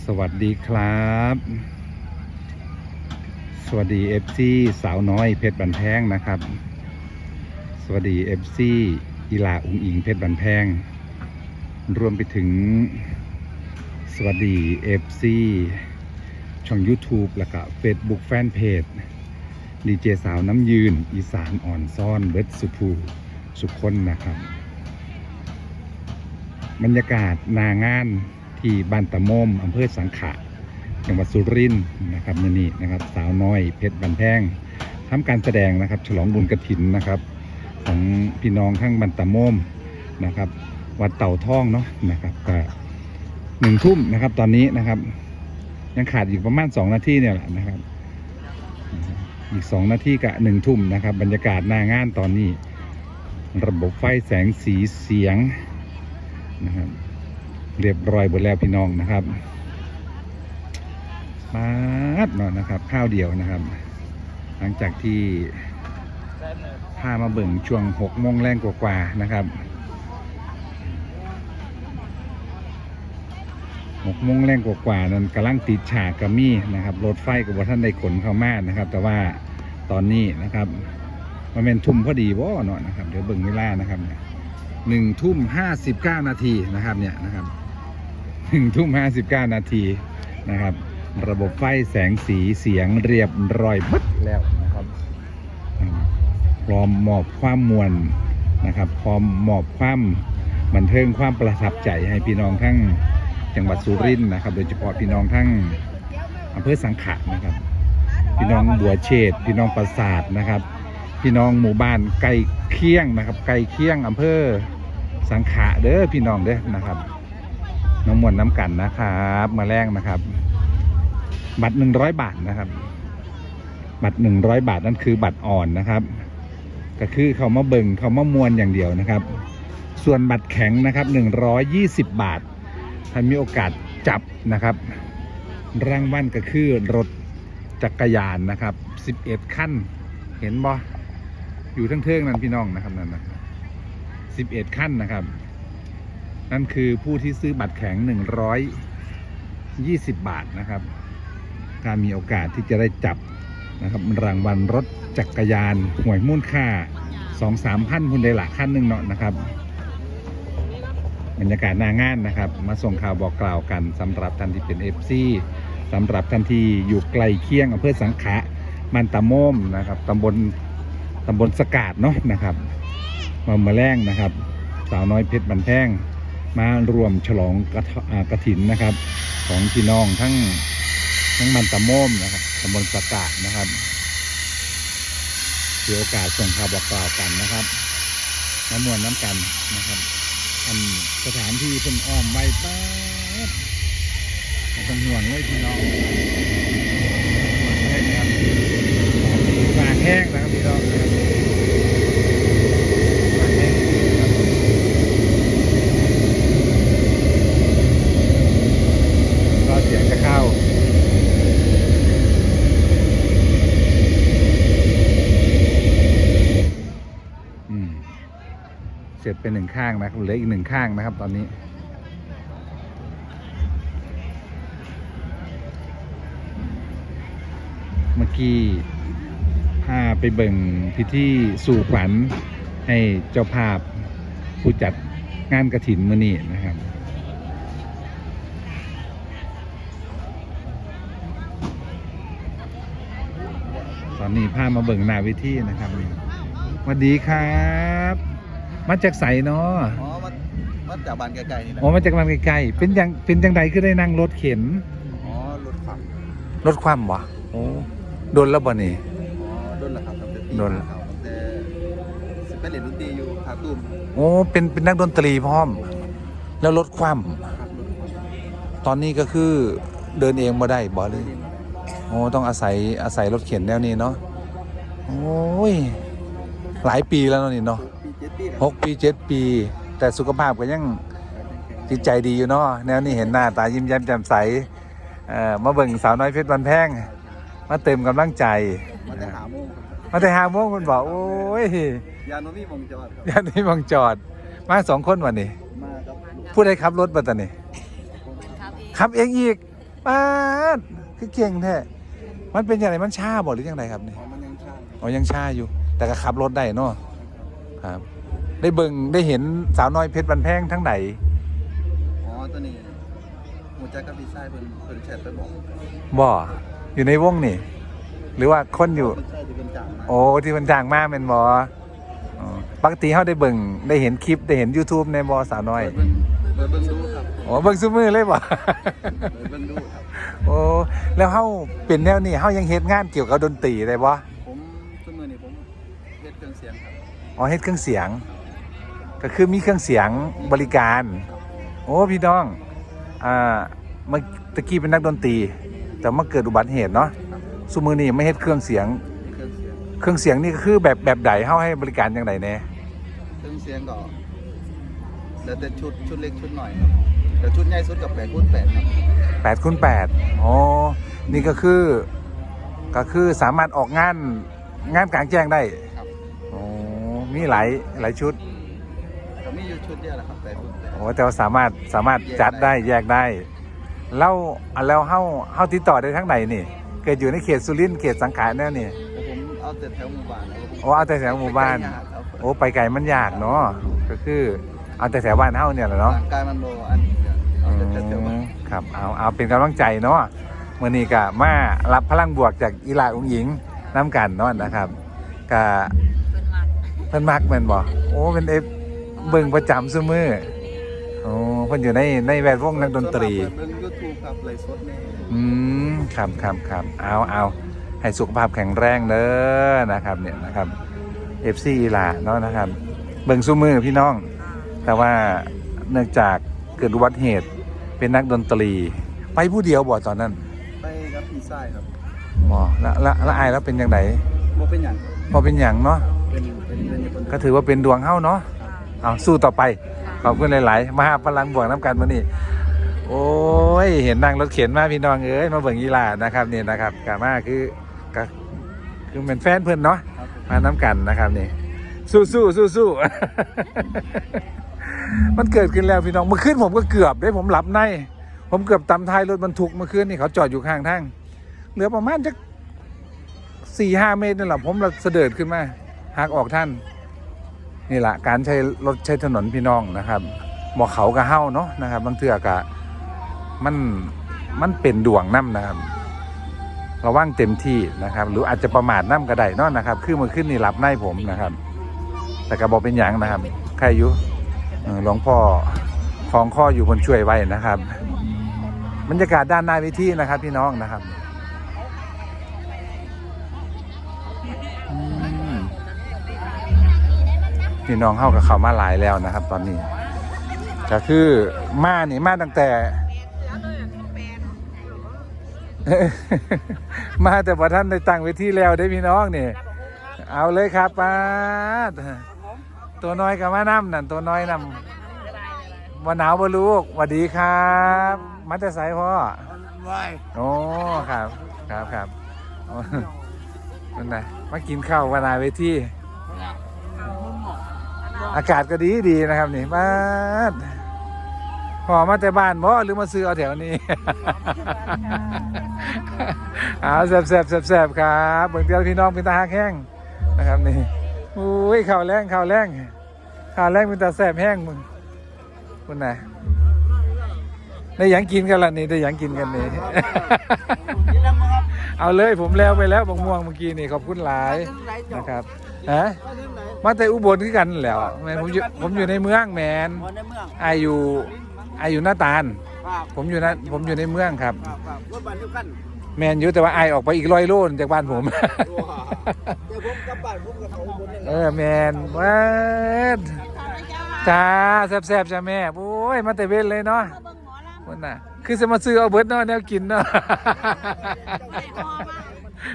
สวัสดีครับ สวัสดีเอฟซีสาวน้อยเพชรบันแพงนะครับ สวัสดีเอฟซีอีลาอุงอิงเพชรบันแพง รวมไปถึง สวัสดีเอฟซีช่อง YouTube แล้วก็ Facebook Fanpage ดีเจสาวน้ำยืน อีสานอ่อนซ่อนเวทสุภูสุคนนะครับ บรรยากาศนางาน ที่บ้านตะโมมอำเภอสังขะจังหวัดสุรินทร์นะครับมือนี้นะครับ สาวน้อยเพชรบันแพงทำการแสดงนะครับ ฉลองบุญกระถินนะครับ ของพี่น้องข้างบ้านตะโมมนะครับ วัดเต่าท่องเนาะนะครับก็หนึ่งทุ่มนะครับ ตอนนี้นะครับ ยังขาดอีกประมาณสองนาทีเนี่ยแหละนะครับ อีกสองนาทีกับหนึ่งทุ่มนะครับ บรรยากาศหน้างานตอนนี้ ระบบไฟแสงสีเสียงนะครับ เรียบร้อยหมดแล้วพี่น้องนะครับมาดเนาะนะครับ ข้าวเดียวนะครับ หลังจากที่พามาเบิ่งช่วงหกโมงแรงกว่าๆนะครับหกโมงแรงกว่าๆนั้นกำลังติดฉากกระมี่นะครับรถไฟกับว่าท่านได้ขนเข้ามานะครับ แต่ว่าตอนนี้นะครับ มันเป็นทุ่มพอดีว่เนาะนะครับ เดี๋ยวเบิ่งเวลานะครับเนี่ยหนึ่งทุ่มห้าสิบเก้านาทีนะครับเนี่ยนะครับ หนึ่งทุ่มห้าสิบเก้านาทีนะครับ ระบบไฟแสงสีเสียงเรียบร้อยบัดแล้วนะครับพร้อมมอบความมวลนะครับ พร้อมมอบความบันเทิงความประทับใจให้พี่น้องทั้งจังหวัดสุรินทร์นะครับ โดยเฉพาะพี่น้องทั้งอำเภอสังขะนะครับ พี่น้องบัวเชษพี่น้องปราสาทนะครับ พี่น้องหมู่บ้านไก่เคียงนะครับ ไก่เคียงอำเภอสังขะเด้อพี่น้องเด้อนะครับ น้องมวลน้ำกันนะครับมาแรงนะครับ บัตรหนึ่งร้อยบาทนะครับ บัตรหนึ่งร้อยบาทนั่นคือบัตรอ่อนนะครับ ก็คือเขามาเบิงเขามามวนอย่างเดียวนะครับ ส่วนบัตรแข็งนะครับหนึ่งร้อยยี่สิบบาทถ้ามีโอกาสจับนะครับรางวัลก็คือรถจักรยานนะครับสิบเอ็ดขั้นเห็นบ่อยู่ทั้งเทิงนั่นพี่น้องนะครับนั่นนะสิบเอ็ดขั้นนะครับ นั่นคือผู้ที่ซื้อบัตรแข็งหนึ่งร้อยยี่สิบบาทนะครับ ถ้ามีโอกาสที่จะได้จับนะครับรางวัลรถจักรยานหวยมูลค่าสองสามพันคุณได้หลักขั้นหนึ่งเนาะนะครับบรรยากาศหน้างานนะครับ มาส่งข่าวบอกกล่าวกันสำหรับท่านที่เป็นเอฟซีสำหรับท่านที่อยู่ไกลเคียงอำเภอสังขะมันตะโมมนะครับตำบลตำบลสกาดเนาะนะครับมาเมาแรงนะครับ สาวน้อยเพชรบันแพง มารวมฉลองกระทอ่ากระถินนะครับ ของพี่น้องทั้งทั้งมันตะโมมนะครับตำบลสกาดนะครับเสียโอกาสส่งข่าวบอกกล่าวกันนะครับน้ำมวลน้ำกันนะครับอันสถานที่เพิ่นอ้อมไว้ป้าดไม่ต้องห่วงเลยพี่น้องห่วงเลยนะครับปากแห้งนะครับพี่น้องนะครับปากแห้งนะครับก็เสียงจะเข้า อืม เสร็จเป็นหนึ่ง ข้างนะเหลืออีกหนึ่งข้างนะครับ ตอนนี้ เมื่อกี้พาไปเบิ่งพิธีสู่ขวัญให้เจ้าภาพผู้จัดงานกระถินมือนี้นะครับตอนนี้พามาเบิ่งนาวิธีนะครับสวัสดีครับ มาจากใสเนาะอ๋อมันมันจากบ้านไกลๆนี่แหละอ๋อมาจากบ้านไกลๆเป็นยังเป็นจังใดคือได้นั่งรถเข็นอ๋อรถขับรถความวะโอ้โดนแล้วบ่นี่ อ๋อโดนละครับตั้งแต่ปีโดนละเขาตั้งแต่สิไปเล่นดนตรีอยู่คาตุ้มโอ้เป็นเป็นนักดนตรีพร้อม แล้วรถความครับรถขับตอนนี้ก็คือเดินเองบ่ได้บ่เลยเล่นโอ้ต้องอาศัยอาศัยรถเข็นแนวนี้เนาะโอ้ยหลายปีแล้วเนาะนี่เนาะ ปีเจ็ดปีนะหกปีเจ็ดปี แต่สุขภาพก็ยังจิตใจดีอยู่เนาะแนวนี้เห็นหน้าตายิ้มแย้มแจ่มใสเอ่อมาเบิ่งสาวน้อยเพชรบันแพงมาเติมกำลังใจมันจะหาโมงมาแต่หาโมงคุณบอกโอ้ยยานโนมีมองจอดครับยันนี้มองจอด มาสองคนวันนี้มากับลูกผู้ใดขับรถบัตรนี่ขับเองอีกป้าดคือเก่งแท้มันเป็นอย่างไรมันช้าบ่หรือยังไงครับเนี่ยอ๋อมันยังช่างอ๋อยังช้าอยู่แต่ก็ขับรถได้เนาะครับ ได้เบิ่งได้เห็นสาวน้อยเพชรบันแพงทั้งไหนอ๋อตัวนี้หัวใจกับดีไซน์เพิ่นเพิ่นแชทไปบอกบ่อยู่ในวงนี่ หรือว่าคนอยู่เพิ่นใช่ที่เป็นจ่างมาโอ้ที่มันจางมากเป็นบออ๋อปกติเขาได้เบิ่งได้เห็นคลิปได้เห็น YouTube ในบอสาวน้อยเปิดเบิ่งเปิดเบิ่งดูครับโอ้เบิ่งซุมือเลยบ่ เปิดเบิ่งดูครับ โอ้แล้วเฮาเป็นแนวนี้เฮายังเฮ็ดงานเกี่ยวกับดนตรีได้บ่ผมซุมื้อนี้ผมเฮ็ดเครื่องเสียงครับอ๋อเฮ็ดเครื่องเสียง ก็คือมีเครื่องเสียงบริการ โอ้พี่น้องอ่าเมื่อตะกี้เป็นนักดนตรี แต่มาเกิดอุบัติเหตุเนาะซุมือนี้ไม่เฮ็ดเครื่องเสียงเครื่องเสียง เครื่องเสียงนี่ก็คือแบบแบบใดเฮาให้บริการจังไดแน่เครื่องเสียงก็แล้วแต่ชุดชุดเล็กชุดหน่อยครับแต่ชุดใหญ่สุดกับ8คูณ8ครับ8คูณ8อ๋อนี่ก็คือก็คือสามารถออกงานงานกลางแจ้งได้ครับโอ้มีหลายหลายชุดก็มีอยู่ชุด เดียวแหละครับ8คูณ8โอ้แต่ว่าสามารถสามารถจัดได้แยกได้ แล้วอะแล้วเฮาเฮาติดต่อได้ทั้งไหนนี่ เกิดอยู่ในเขตสุรินทร์เขตสังขารแน่นี่แต่ผมเอาแต่แถวหมู่บ้านนะครับผมโอ้เอาแต่แถวหมู่บ้านไปไกลยกครับโอ้ไปไกลมันยากเนาะก็คือ เอาแต่แถวบ้านเฮาเนี่ยแหละเนาะร่างกายมันโบอันนี้เนี่ยเอาแต่แถวบ้าน ครับเอาเอาเป็นกำลังใจเนาะมื่อนี้ก็มารับพลังบวกจากอีหลาอุ้งหญิงน้ำกันเนาะนะครับก็เพิ่นมักเพิ่นมักแม่นบ่โอ้เป็นเอฟ เบิ่งประจำซุมื้อโอ้เพิ่นอยู่ในในแวดวงนักดนตรี ส่วนมากเปิดเบิ่งยูทูบครับไลฟ์สดนี่อืมครับครับครับเอาเอาให้สุขภาพแข็งแรงเด้อนะครับเนี่ยนะครับ FC อีหลาเนาะนะครับ เบิ่งซุมือพี่น้อง แต่ว่าเนื่องจากเกิดอุบัติเหตุเป็นนักดนตรี ไปผู้เดียวบ่ตอนนั้นไปกับพี่ชายครับบ่แล้วแล้วแล้วอายแล้วเป็นยังไงบ่เป็นหยังพอเป็นอย่างเนาะ เป็นเป็นเป็นคนก็ถือว่าเป็นดวงเฮ้าเนาะ เอาสู้ต่อไป ขอบคุณหลาย ๆมาหาพลังบวกน้ำกันมานี่โอ้ย เห็นนั่งรถเข็นมาพี่น้องเอ้ยมาเบิ่งยีหลานะครับนี่นะครับกามาคือก็คือเป็นแฟนเพื่อนเนาะมาน้ำกันนะครับนี่ สู้สู้สู้สู้มันเกิดขึ้นแล้วพี่น้องเมื่อคืนผมก็เกือบได้ผมหลับใน ผมเกือบตำท้ายรถบรรทุกเมื่อคืนนี่เขาจอดอยู่ข้างทางเหลือประมาณจักสี่ห้าเมตรนี่แหละผมเราเสด็จขึ้นมาหักออกท่าน นี่แหละการใช้รถใช้ถนนพี่น้องนะครับบอกเขากับเฮ้าเนาะนะครับบางเทือกะมันมันเป็นดวงน้ำนะครับระวังเต็มที่นะครับ หรืออาจจะประมาทน้ำก็ไดเนาะนะครับคือเมื่อขึ้นนี่หลับในผมนะครับ แต่ก็บอกเป็นอย่างนะครับใครอยู่หลวงพ่อของข้ออยู่คนช่วยไว้นะครับบรรยากาศด้านหน้าเวทีนะครับ พี่น้องนะครับ พี่น้องเข้ากับเขามาหลายแล้วนะครับ ตอนนี้ก็คือมานี่มาตั้งแต่ มาแต่พอท่านได้ตั้งเวทีแล้วได้พี่น้องนี่ เอาเลยครับป้าดตัวน้อยกับมาน้ำนั่นตัวน้อยนำวันหนาวบ่ลูกสวัสดีครับมาแต่ไสพ่อว้ายโอ้ครับ ครับครับโอ้นั่นนะมากินข้าววันนาเวที อากาศก็ดีดีนะครับนี่มาดพอมาแต่บ้านบ่หรือมาซื้อเอาแถวนี้เอาแซ่บแซ่บแซ่บแซบครับเบิ่งเดียวพี่น้องเป็นตาหักแห้งนะครับนี่อุ้ยข้าวแรงข้าวแรงข้าวแรงเป็นตาแซ่บแห้งมึงคุณน่ะได้ยังกินกันละนี่ได้ยังกินกันนี่เอาเลยผมแล้วไปแล้วบางม่วงเมื่อกี้นี่ขอบคุณหลายนะครับ ฮะมาแต่อุบลคือกันแหล้วแมนผมอยู่ผมอยู่ในเมืองแมนในเมืองอายุอายุหน้าตาล ครับผมอยู่นะผมอยู่ในเมืองครับ ครับครับรถบัสทุกคันแมนอยู่แต่ว่าไอายออกไปอีกร้อยโลนจากบ้านผมเดี๋ยวผมกลับบ้านผมก็เขาบนนี่แหเอละอแมนว้าดจ้าแซ่บๆจ้าแม่โอ้ยมาแต่เว้นเลยเนาะวันน่ะ คือจะมาซื้อเอาเบิร์ดเนาะแนวกินเนาะ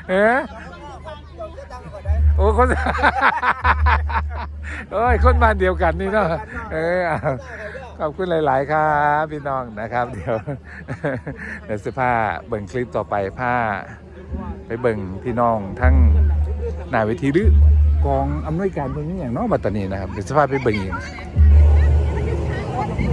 เออ โอ้คน โอ้ยคนบ้านเดียวกันนี่เนาะเออเอาขอบคุณหลาย ๆ ครับพี่น้องนะครับ เดี๋ยวเดี๋ยวจะพาเบิ่งคลิปต่อไปพาไปเบิ่งพี่น้องทั้งหน้าเวทีหรือกองอำนวยการเพิ่นนี่อย่างเน้องบัตตานีนะครับเดี๋ยวจะพาไปเบิ่งอีก